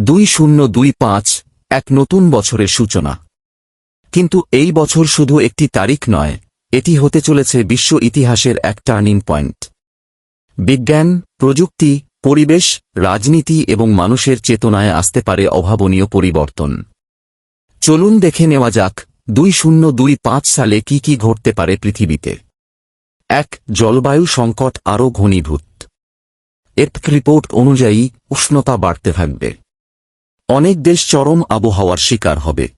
দুই শূন্য দুই পাঁচ, এক নতুন বছরের সূচনা। কিন্তু এই বছর শুধু একটি তারিখ নয়, এটি হতে চলেছে বিশ্ব ইতিহাসের এক টার্নিং পয়েন্ট। বিজ্ঞান, প্রযুক্তি, পরিবেশ, রাজনীতি এবং মানুষের চেতনায় আসতে পারে অভাবনীয় পরিবর্তন। চলুন দেখে নেওয়া যাক, দুই শূন্য দুই পাঁচ সালে কি কি ঘটতে পারে পৃথিবীতে। এক, জলবায়ু সংকট আরও ঘনীভূত। এপক রিপোর্ট অনুযায়ী উষ্ণতা বাড়তে থাকবে। অনেক দেশ চরম আবহাওয়ার শিকার হবে।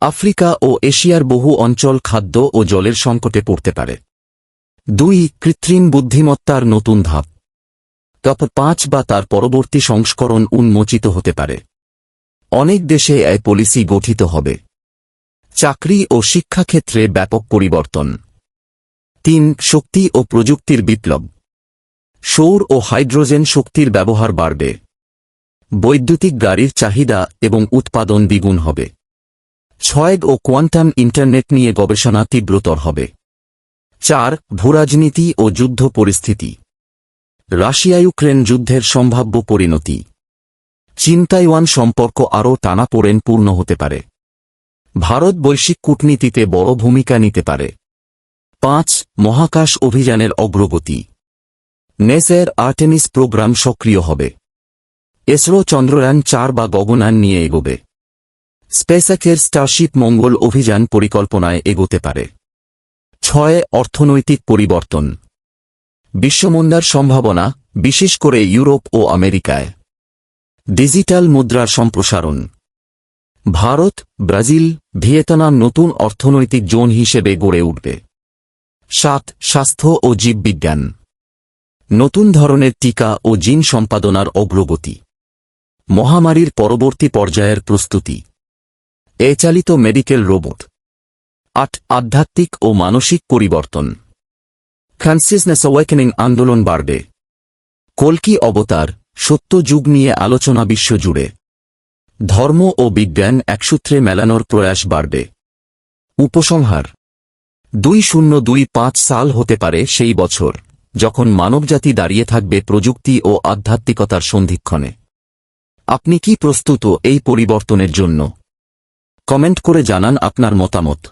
আফ্রিকা ও এশিয়ার বহু অঞ্চল খাদ্য ও জলের সংকটে পড়তে পারে। দুই, কৃত্রিম বুদ্ধিমত্তার নতুন ধাপ। তপ পাঁচ বা তার পরবর্তী সংস্করণ উন্মোচিত হতে পারে। অনেক দেশে এই পলিসি গঠিত হবে। চাকরি ও শিক্ষাক্ষেত্রে ব্যাপক পরিবর্তন। তিন, শক্তি ও প্রযুক্তির বিপ্লব। সৌর ও হাইড্রোজেন শক্তির ব্যবহার বাড়বে। বৈদ্যুতিক গাড়ির চাহিদা এবং উৎপাদন দ্বিগুণ হবে। ছয় ও কোয়ান্টাম ইন্টারনেট নিয়ে গবেষণা তীব্রতর হবে। চার, ভূরাজনীতি ও যুদ্ধ পরিস্থিতি। রাশিয়া ইউক্রেন যুদ্ধের সম্ভাব্য পরিণতি। চীন তাইওয়ান সম্পর্ক আরও টানাপোড়েন পূর্ণ হতে পারে। ভারত বৈশ্বিক কূটনীতিতে বড় ভূমিকা নিতে পারে। পাঁচ, মহাকাশ অভিযানের অগ্রগতি। নেসের আর্টেমিস প্রোগ্রাম সক্রিয় হবে। এসরো চন্দ্রয়ান চার বা গগনান নিয়ে এগোবে। স্পেসএকের স্টারশিপ মঙ্গল অভিযান পরিকল্পনায় এগোতে পারে। ছয়, অর্থনৈতিক পরিবর্তন। বিশ্বমন্দার সম্ভাবনা, বিশেষ করে ইউরোপ ও আমেরিকায়। ডিজিটাল মুদ্রার সম্প্রসারণ। ভারত, ব্রাজিল, ভিয়েতনাম নতুন অর্থনৈতিক জোন হিসেবে গড়ে উঠবে। সাত, স্বাস্থ্য ও জীববিজ্ঞান। নতুন ধরনের টিকা ও জিন সম্পাদনার অগ্রগতি। মহামারীর পরবর্তী পর্যায়ের প্রস্তুতি। এ চালিত মেডিকেল রোবট। আট, আধ্যাত্মিক ও মানসিক পরিবর্তন। কনসিয়াসনেস অ্যাওয়েকেনিং আন্দোলন বাড়বে। কল্কি অবতার, সত্য যুগ নিয়ে আলোচনা বিশ্বজুড়ে। ধর্ম ও বিজ্ঞান একসূত্রে মেলানোর প্রয়াস বাড়বে। উপসংহার। দুই শূন্য দুই পাঁচ সাল হতে পারে সেই বছর, যখন মানবজাতি দাঁড়িয়ে থাকবে প্রযুক্তি ও আধ্যাত্মিকতার সন্ধিক্ষণে। আপনি কি প্রস্তুত এই পরিবর্তনের জন্য? কমেন্ট করে জানান আপনার মতামত।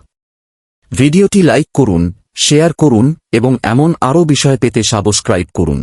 ভিডিওটি লাইক করুন, শেয়ার করুন এবং এমন আরও বিষয় পেতে সাবস্ক্রাইব করুন।